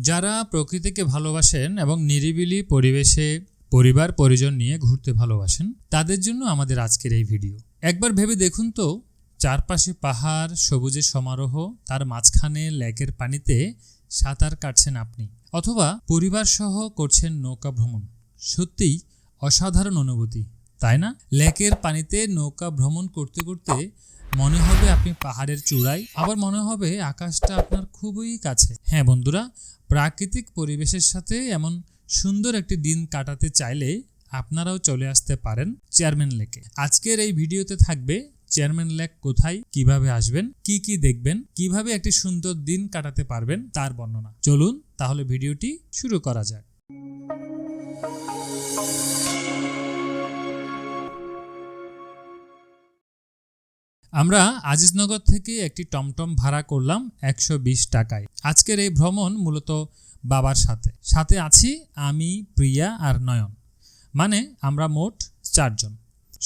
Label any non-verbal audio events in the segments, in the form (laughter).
যারা প্রকৃতিকে ভালোবাসেন এবং নিরিবিলি পরিবেশে পরিবার পরিজন নিয়ে ঘুরতে ভালোবাসেন, তাদের জন্য আমাদের আজকের এই ভিডিও। একবার ভেবে দেখুন তো, চারপাশে পাহাড়, সবুজের সমারোহ, তার মাঝখানে লেকের পানিতে সাঁতার কাটছেন আপনি, অথবা পরিবার সহ করছেন নৌকা ভ্রমণ। সত্যিই অসাধারণ অনুভূতি। তাই না? লেকের পানিতে নৌকা ভ্রমণ করতে করতে মনে হবে আপনি পাহাড়ের চূড়ায়, আবার মনে হবে আকাশটা আপনার খুবই কাছে। হ্যাঁ বন্ধুরা, প্রাকৃতিক পরিবেশের সাথে এমন সুন্দর একটি দিন কাটাতে চাইলে আপনারাও চলে আসতে পারেন চেয়ারম্যান লেকে। আজকের এই ভিডিওতে থাকবে চেয়ারম্যান লেক কোথায়, কীভাবে আসবেন, কি কি দেখবেন, কীভাবে একটি সুন্দর দিন কাটাতে পারবেন তার বর্ণনা। চলুন তাহলে ভিডিওটি শুরু করা যাক। আমরা আজিজনগর থেকে একটি টমটম ভাড়া করলাম একশো বিশ টাকায়। আজকের এই ভ্রমণ মূলত বাবার সাথে। সাথে আছি আমি, প্রিয়া আর নয়ন। মানে আমরা মোট চারজন।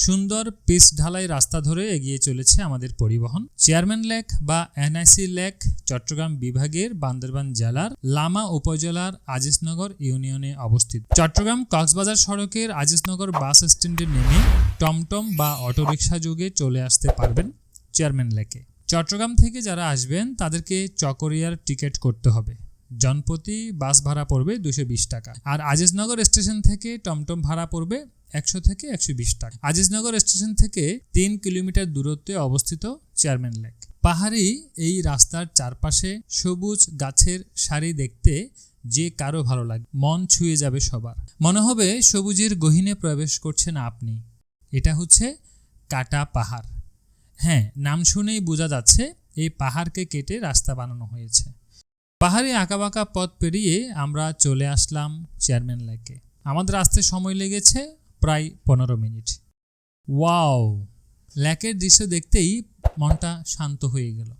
সুন্দর পিস ঢালাই রাস্তা ধরে এগিয়ে চলেছে আমাদের পরিবহন। চেয়ারম্যান লেক বা এনআইসি লেক চট্টগ্রাম বিভাগের বান্দরবান জেলার লামা উপজেলার আজিজনগর ইউনিয়নে অবস্থিত। চট্টগ্রাম কক্সবাজার সড়কের আজিজনগর বাস স্ট্যান্ডে নেমে টমটম বা অটোরিকশা যোগে চলে আসতে পারবেন চেয়ারম্যান লেকে। চট্টগ্রাম থেকে যারা আসবেন, তাদেরকে চকরিয়ার টিকিট করতে হবে। জনপ্রতি বাস ভাড়া পড়বে দুশো বিশ টাকা। আর আজিজনগর স্টেশন থেকে টমটম ভাড়া পড়বে একশো থেকে একশো বিশ টাকা। আজিজনগর স্টেশন থেকে তিন কিলোমিটার দূরত্বে অবস্থিত চেয়ারম্যান লেক। পাহাড়ি এই রাস্তার চারপাশে সবুজ গাছের সারি দেখতে যে কারও ভালো লাগে, মন ছুঁয়ে যাবে সবার। মনে হবে সবুজের গহীনে প্রবেশ করছেন আপনি। এটা হচ্ছে কাটা পাহাড়। হ্যাঁ নাম শুনেই বোঝা যাচ্ছে এই পাহাড়কে কেটে রাস্তা বানানো হয়েছে। পাহাড়ে আঁকাবাঁকা পথ পেরিয়ে আমরা চলে আসলাম চেয়ারম্যান লেকে আমাদের আসতে সময় লেগেছে প্রায় পনেরো মিনিট। ওয়াও! লেকের দৃশ্য দেখতেই মনটা শান্ত হয়ে গেল।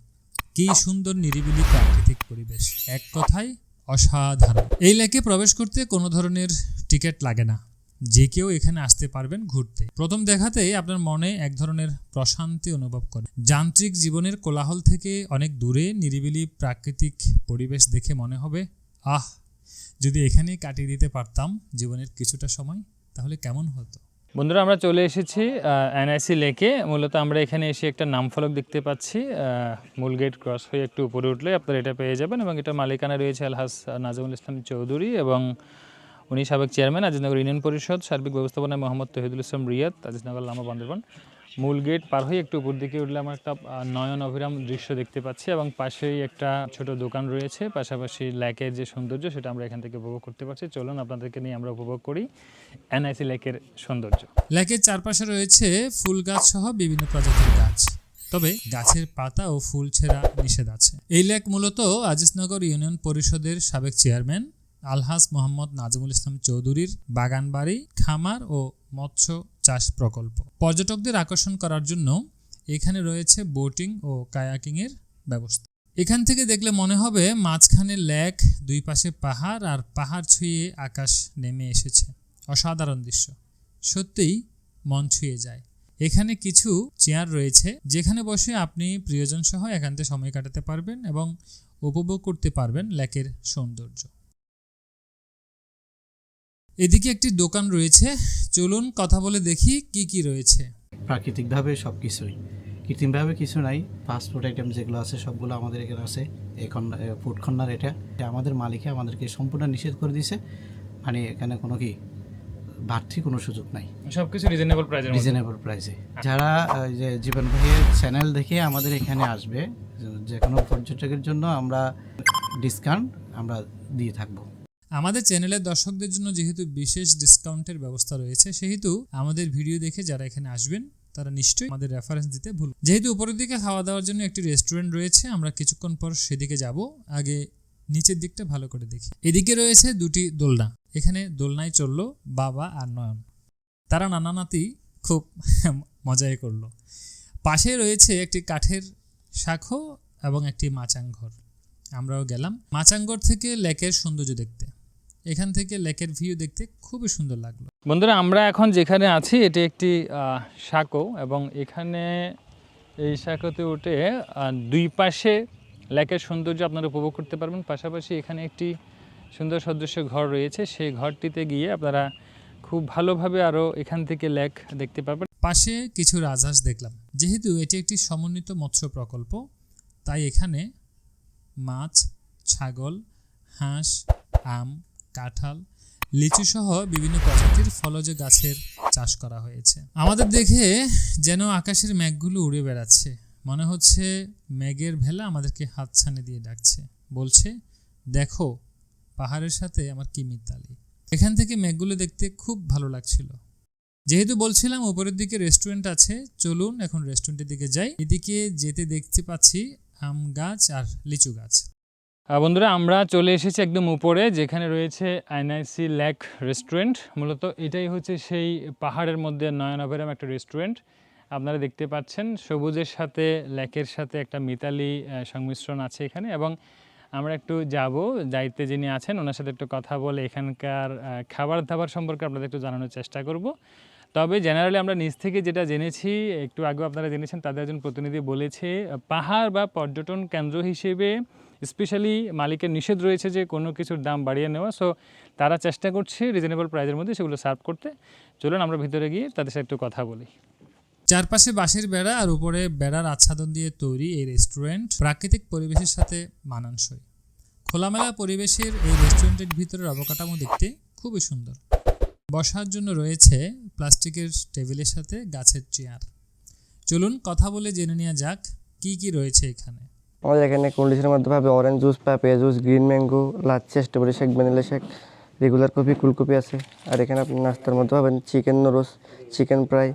কি সুন্দর নিরিবিলি প্রাকৃতিক পরিবেশ। এক কথায় অসাধারণ। এই লেকে প্রবেশ করতে কোনো ধরনের টিকিট লাগে না। যে কেউ এখানে আসতে পারবেন ঘুরতে। প্রথম দেখাতেই আপনার মনে এক ধরনের প্রশান্তি অনুভব করে। যান্ত্রিক জীবনের কোলাহল থেকে অনেক দূরে নিরিবিলি প্রাকৃতিক পরিবেশ দেখে মনে হবে, আহ, যদি এখানেই কাটিয়ে দিতে পারতাম জীবনের কিছুটা সময়, তাহলে কেমন হতো? বন্ধুরা, আমরা চলে এসেছি এনআইসি লেকে মূলত আমরা এখানে এসে একটা নাম ফলক দেখতে পাচ্ছি মূল গেট ক্রস হয়ে একটু উপরে উঠলে আপনারা এটা পেয়ে যাবেন এবং এটা মালিকানা রয়েছে আলহাস নাজমুল ইসলাম চৌধুরী এবং উনি সাবেক চেয়ারম্যান আজিজনগর ইউনিয়ন পরিষদ, সার্বিক ব্যবস্থাপনায় মোহাম্মদ তহিদুল ইসলাম রিয়াদ, আজিজনগর লামা বান্দরবান। মূল গেট পার হয়ে একটু উপর দিকে উঠলে আমরা একটা নয়ন অভিরাম দৃশ্য দেখতে পাচ্ছি এবং পাশেই একটা ছোট দোকান রয়েছে। পাশাপাশি লেকের যে সৌন্দর্য, সেটা আমরা এখান থেকে উপভোগ করতে পারছি। চলুন আপনাদেরকে নিয়ে আমরা উপভোগ করি এনআইসি লেকের সৌন্দর্য। লেকের চারপাশে রয়েছে ফুল গাছ সহ বিভিন্ন প্রজাতির গাছ। তবে গাছের পাতা ও ফুল ছেঁড়া নিষেধ আছে। এই লেক মূলত আজিজনগর ইউনিয়ন পরিষদের সাবেক চেয়ারম্যান আলহাজ মোহাম্মদ নাজমুল ইসলাম চৌধুরীর বাগানবাড়ি, খামার ও মৎস্য চাষ প্রকল্প। পর্যটকদের আকর্ষণ করার জন্য এখানে রয়েছে বোটিং ও কায়াকিং এর ব্যবস্থা। এখান থেকে দেখলে মনে হবে মাঝখানে লেক, দুই পাশে পাহাড় আর পাহাড় ছুঁয়ে আকাশ নেমে এসেছে। অসাধারণ দৃশ্য। সত্যিই মন ছুঁয়ে যায়। এখানে কিছু চেয়ার রয়েছে, যেখানে বসে আপনি প্রিয়জন সহ একান্তে সময় কাটাতে পারবেন এবং উপভোগ করতে পারবেন লেকের সৌন্দর্য। এদিকে একটি দোকান রয়েছে। চলুন কথা বলে দেখি কি কি রয়েছে। প্রাকৃতিকভাবে সব কিছুই। কৃত্রিমভাবে কিছু নাই। ফাস্ট ফুড আইটেম যেগুলো আছে সবগুলো আমাদের এখানে আছে। এখন ফুড কর্নার এটা। আমাদের মালিকে আমাদেরকে সম্পূর্ণ নিষেধ করে দিয়েছে মানে এখানে কোনো কি বাড়তি কোনো সুযোগ নাই। সবকিছু রিজনেবল প্রাইজের রিজনেবল প্রাইসে যারা যে জীবন ভাইয়ের চ্যানেল দেখে আমাদের এখানে আসবে যে কোনো পর্যটকের জন্য আমরা ডিসকাউন্ট আমরা দিয়ে থাকব। আমাদের চ্যানেলের দর্শকদের জন্য যেহেতু বিশেষ ডিসকাউন্টের ব্যবস্থা রয়েছে, সেহেতু আমাদের ভিডিও দেখে যারা এখানে আসবেন, তারা নিশ্চয়ই আমাদের রেফারেন্স দিতে ভুল। যেহেতু উপরের দিকে খাওয়া দাওয়ার জন্য একটি রেস্টুরেন্ট রয়েছে, আমরা কিছুক্ষণ পর সেদিকে যাব। আগে নিচের দিকটা ভালো করে দেখি। এদিকে রয়েছে দুটি দোলনা। এখানে দোলনায় চলল বাবা আর নয়ন। তারা নানা নাতি খুব (laughs) মজাই করল। পাশে রয়েছে একটি কাঠের শাখো এবং একটি মাচাংঘর আমরাও গেলাম। মাচাংঘর থেকে লেকের সৌন্দর্য দেখতে। এখান থেকে লেকের ভিউ দেখতে খুবই সুন্দর লাগল। বন্ধুরা আমরা এখন যেখানে আছি এটি একটি সাঁকো এবং এখানে এই সাঁকোতে উঠে দুই পাশে লেকের সৌন্দর্য আপনারা উপভোগ করতে পারবেন। পাশাপাশি এখানে একটি সুন্দর সদৃশ্য ঘর রয়েছে। সেই ঘরটিতে গিয়ে আপনারা খুব ভালোভাবে আরও এখান থেকে লেক দেখতে পাবেন পাশে কিছু রাজহাঁস দেখলাম। যেহেতু এটি একটি সমন্বিত মৎস্য প্রকল্প তাই এখানে মাছ ছাগল হাঁস আম কাঁঠাল, লিচু সহ বিভিন্ন প্রজাতির ফলজ গাছের চাষ করা হয়েছে। আমাদের দেখে যেন আকাশের মেঘগুলো উড়ে বেড়াচ্ছে। মনে হচ্ছে মেঘের ভেলা আমাদেরকে হাত হাতছানি দিয়ে ডাকছে। বলছে, দেখো, পাহাড়ের সাথে আমার কি মিতালি এখান থেকে মেঘগুলো দেখতে খুব ভালো লাগছিল। যেহেতু বলছিলাম উপরের দিকে রেস্টুরেন্ট আছে, চলুন এখন রেস্টুরেন্টের দিকে যাই। এদিকে যেতে দেখতে পাচ্ছি আম গাছ আর লিচু গাছ। বন্ধুরা, আমরা চলে এসেছি একদম উপরে, যেখানে রয়েছে আইনআইসি ল্যাক রেস্টুরেন্ট। মূলত এটাই হচ্ছে সেই পাহাড়ের মধ্যে নয়নাভেরাম একটা রেস্টুরেন্ট। আপনারা দেখতে পাচ্ছেন, সবুজের সাথে ল্যাকের সাথে একটা মিতালি সংমিশ্রণ আছে এখানে। এবং আমরা একটু যাব, দায়িত্বে যিনি আছেন, ওনার সাথে একটু কথা বলে এখানকার খাবার দাবার সম্পর্কে আপনাদের একটু জানানোর চেষ্টা করব। তবে জেনারেলি আমরা নিজ থেকে যেটা জেনেছি, একটু আগে আপনারা জেনেছেন, তাদের একজন প্রতিনিধি বলেছে, পাহাড় বা পর্যটন কেন্দ্র হিসেবে স্পেশালি মালিকের নিষেধ রয়েছে যে কোনো কিছুর দাম বাড়িয়ে নেওয়া সো তারা চেষ্টা করছে রিজনেবল প্রাইজের মধ্যে সেগুলো সার্ভ করতে। চলুন আমরা ভিতরে গিয়ে তাদের সাথে একটু কথা বলি। চারপাশে বাঁশের বেড়া আর উপরে বেড়ার আচ্ছাদন দিয়ে তৈরি এই রেস্টুরেন্ট প্রাকৃতিক পরিবেশের সাথে মানানসই। খোলামেলা পরিবেশের এই রেস্টুরেন্টের ভিতরের অবকাঠামো দেখতে খুবই সুন্দর। বসার জন্য রয়েছে প্লাস্টিকের টেবিলের সাথে গাছের চেয়ার। চলুন কথা বলে জেনে নেওয়া যাক কি কি রয়েছে এখানে। আমাদের এখানে ড্রিঙ্কসের মধ্যে পাবে অরেঞ্জ জুস পাপে juice green mango lassi strawberry shake vanilla shake regular coffee কুলকপি আছে। আর এখানে আপনি নাস্তার মধ্যে পাবেন chicken noodles chicken fry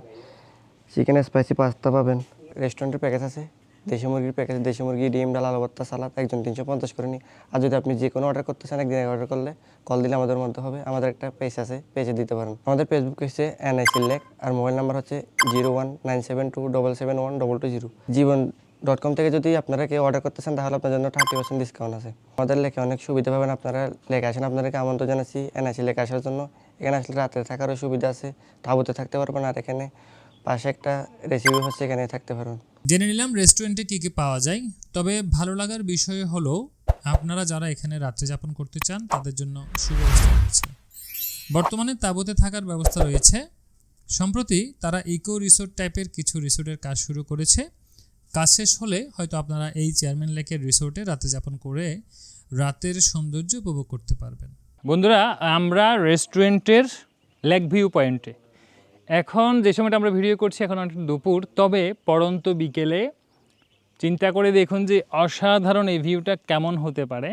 chicken spicy pasta পাবেন। রেস্টুরেন্টের প্যাকেজ আছে, দেশি মুরগির প্যাকেজ দেশি মুরগি, ডিম, ডাল, আলু ভর্তা, সালাদ, একজন তিনশো পঞ্চাশ করে নিই আর যদি আপনি যে কোনো অর্ডার করতে চান, একদিন অর্ডার করলে কল দিলে আমাদের মধ্যে হবে। আমাদের একটা পেজ আছে পেজে দিতে পারেন। আমাদের ফেসবুক হচ্ছে এনআইসি লেক আর মোবাইল নাম্বার হচ্ছে zero one nine seven two double seven one double two zero Jibon dot com থেকে যদি আপনারা কেউ অর্ডার করতে চান, তাহলে আপনার জন্য থার্টি পার্সেন্ট ডিসকাউন্ট আছে। আমাদের লেখে অনেক সুবিধা পাবেন আপনারা। লেখে আসেন, আপনাদেরকে আমন্ত্রণ জানাচ্ছি এনআইসি লেখে আসার জন্য। এখানে আসলে রাতে থাকারও সুবিধা আছে। তাবুতে থাকতে পারবেন, আর এখানে পাশে একটা রেসিপি হচ্ছে এখানে থাকতে পারবেন। জেনে নিলাম রেস্টুরেন্টে কী কী পাওয়া যায়। তবে ভালো লাগার বিষয় হলো, আপনারা যারা এখানে রাত্রি যাপন করতে চান, তাদের জন্য সুব্যবস্থা রয়েছে। বর্তমানে তাঁবুতে থাকার ব্যবস্থা রয়েছে। সম্প্রতি তারা ইকো রিসোর্ট টাইপের কিছু রিসোর্টের কাজ শুরু করেছে। কাজ শেষ হলে হয়তো আপনারা এই চেয়ারম্যান লেকের রিসোর্টে রাতে যাপন করে রাতের সৌন্দর্য উপভোগ করতে পারবেন। বন্ধুরা, আমরা রেস্টুরেন্টের লেক ভিউ পয়েন্টে। এখন যে সময়টা আমরা ভিডিও করছি এখন অনেকটা দুপুর, তবে পড়ন্ত বিকেলে চিন্তা করে দেখুন যে অসাধারণ এই ভিউটা কেমন হতে পারে।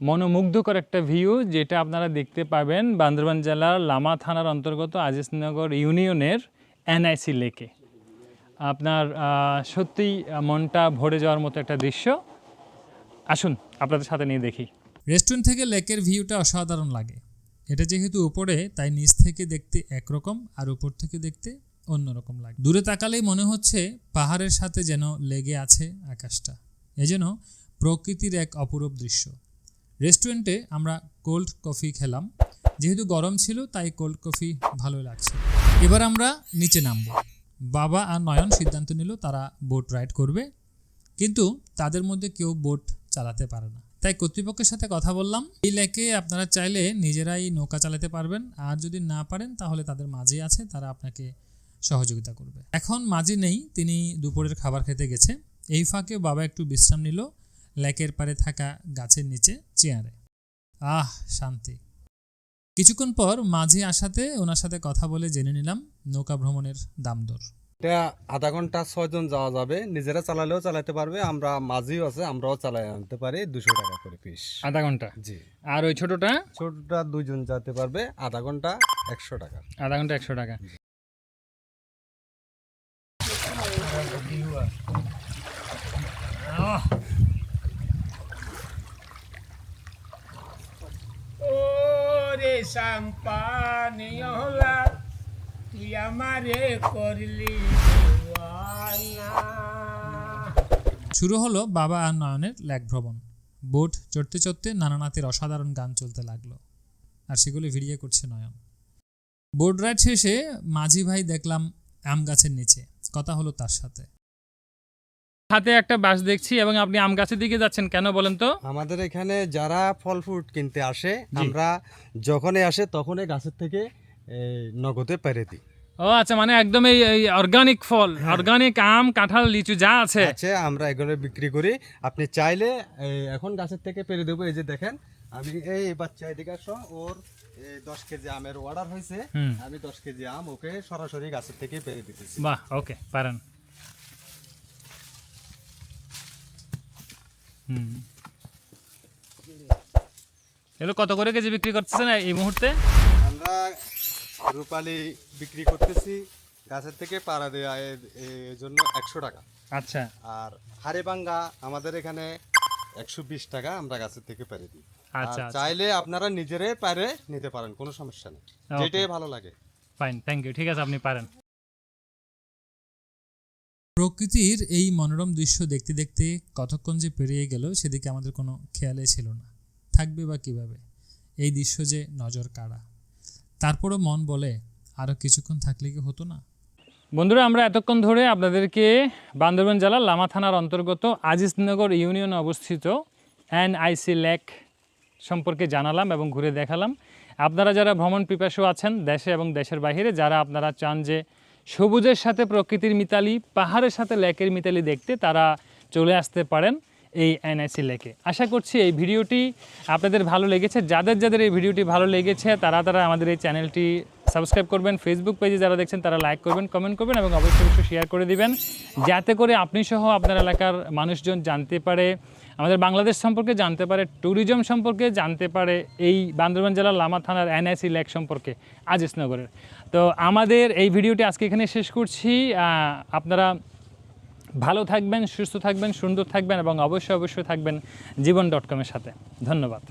মনোমুগ্ধকর একটা ভিউ যেটা আপনারা দেখতে পাবেন বান্দরবান জেলার লামা থানার অন্তর্গত আজিজনগর ইউনিয়নের এনআইসি লেকে। আপনার সত্যিই মনটা ভরে যাওয়ার মতো একটা দৃশ্য। আসুন, আপনাদের সাথে নিয়ে দেখি। রেস্টুরেন্ট থেকে লেকের ভিউটা অসাধারণ লাগে। এটা যেহেতু উপরে, তাই নিচ থেকে দেখতে একরকম আর উপর থেকে দেখতে অন্যরকম লাগে। দূরে তাকালেই মনে হচ্ছে পাহাড়ের সাথে যেন লেগে আছে আকাশটা। এ যেন প্রকৃতির এক অপরূপ দৃশ্য। রেস্টুরেন্টে আমরা কোল্ড কফি খেলাম। যেহেতু গরম ছিল, তাই কোল্ড কফি ভালো লাগছে। এবার আমরা নিচে নামবো। বাবা আর নয়ন সিদ্ধান্ত নিল তারা বোট রাইড করবে। কিন্তু তাদের মধ্যে কেউ বোট চালাতে পারে না। তাই কর্তৃপক্ষের সাথে কথা বললাম। এই লেকে আপনারা চাইলে নিজেরাই নৌকা চালাতে পারবেন। আর যদি না পারেন, তাহলে তাদের মাঝে আছে, তারা আপনাকে সহযোগিতা করবে। এখন মাঝি নেই, তিনি দুপুরের খাবার খেতে গেছে। এই ফাঁকে বাবা একটু বিশ্রাম নিল লেকের পাড়ে থাকা গাছের নিচে, চেয়ারে। আহ, শান্তি। কিছুক্ষণ পর মাঝি আসাতে ওনার সাথে কথা বলে জেনে নিলাম নৌকা ভ্রমণের দাম দর। এটা আধা ঘণ্টা ছয়জন যাওয়া যাবে। নিজেরা চালালেও চালাতে পারবে আমরা মাঝিও আছে আমরাও চালাই আনতে পারি দুশো টাকা করে পিস আধা ঘণ্টা? জি। আর ওই ছোটটা? ছোটটা দুজন যেতে পারবে আধা ঘণ্টা একশো টাকা। আধা ঘণ্টা একশো টাকা। তুই আমারে করলি শুরু হলো বাবা আর নয়নের লেক ভ্রমণ বোট চড়তে চড়তে নানা নাতের অসাধারণ গান চলতে লাগল, আর সেগুলি ভিডিও করছে নয়ন। বোট রাইড শেষে মাঝি ভাই দেখলাম আম গাছের নিচে, কথা হলো তার সাথে। হাতে একটা বাস দেখছি এবং আপনি আম গাছের দিকে যাচ্ছেন কেন বলেন তো? আমাদের এখানে যারা ফল ফ্রুট কিনতে আসে আমরা যখনই আসে তখনই গাছের থেকে নগদে পেরে দিই। ও আচ্ছা মানে একদম এই অর্গানিক ফল অর্গানিক আম কাঁঠাল লিচু যা আছে। আছে আমরা এগুলো বিক্রি করি। আপনি চাইলে এখন গাছের থেকে পেরে দেবো। এই যে দেখেন আমি এই বাচ্চা এদিকে আসো ওর দশ কেজি আমের অর্ডার হয়েছে। আমি দশ কেজি আম ওকে সরাসরি গাছের থেকে পেরে দিতেছি। বাহ ওকে পারেন। হুম। এগুলো কত করে কেজি বিক্রি করতেছেন এই মুহূর্তে? আমরা রূপালি বিক্রি করতেছি গাছের থেকে পাড়া দেওয়া এর- জন্য একশো টাকা। আচ্ছা। আর হাড়িবাঙ্গা আমাদের এখানে একশো বিশ টাকা আমরা গাছের থেকে পেরে দিই। আচ্ছা আচ্ছা। চাইলে আপনারা নিজেরাই পারে নিতে পারেন কোনো সমস্যা নেই. যেটাই ভালো লাগে। ফাইন থ্যাংক ইউ ঠিক আছে আপনি পারেন। প্রকৃতির এই মনোরম দৃশ্য দেখতে দেখতে কতক্ষণ যে পেরিয়ে গেল সেদিকে আমাদের কোনো খেয়ালে ছিল না। থাকবে বা কীভাবে? এই দৃশ্য যে নজর কাড়া। তারপরও মন বলে আরও কিছুক্ষণ থাকলে কি হতো না? বন্ধুরা, আমরা এতক্ষণ ধরে আপনাদেরকে বান্দরবান জেলার লামা থানার অন্তর্গত আজিজনগর ইউনিয়নে অবস্থিত এনআইসি লেক সম্পর্কে জানালাম এবং ঘুরে দেখালাম। আপনারা যারা ভ্রমণ পিপাসু আছেন দেশে এবং দেশের বাইরে, যারা আপনারা চান যে সবুজের সাথে প্রকৃতির মিতালি, পাহাড়ের সাথে লেকের মিতালি দেখতে তারা চলে আসতে পারেন এই এনআইসি লেকে। আশা করছি এই ভিডিওটি আপনাদের ভালো লেগেছে। যাদের যাদের এই ভিডিওটি ভালো লেগেছে, তারা তারা আমাদের এই চ্যানেলটি সাবস্ক্রাইব করবেন ফেসবুক পেজে যারা দেখছেন তারা লাইক করবেন কমেন্ট করবেন এবং অবশ্যই অবশ্যই শেয়ার করে দিবেন। যাতে করে আপনি সহ আপনার এলাকার মানুষজন জানতে পারে, আমাদের বাংলাদেশ সম্পর্কে জানতে পারে ট্যুরিজম সম্পর্কে জানতে পারে এই বান্দরবান জেলার লামা থানার এনআইসি লেক সম্পর্কে, আজিজনগরের। তো আমাদের এই ভিডিওটি আজকে এখানে শেষ করছি। আপনারা ভালো থাকবেন, সুস্থ থাকবেন, সুন্দর থাকবেন এবং অবশ্যই অবশ্যই থাকবেন জীবন ডট কমের সাথে। ধন্যবাদ।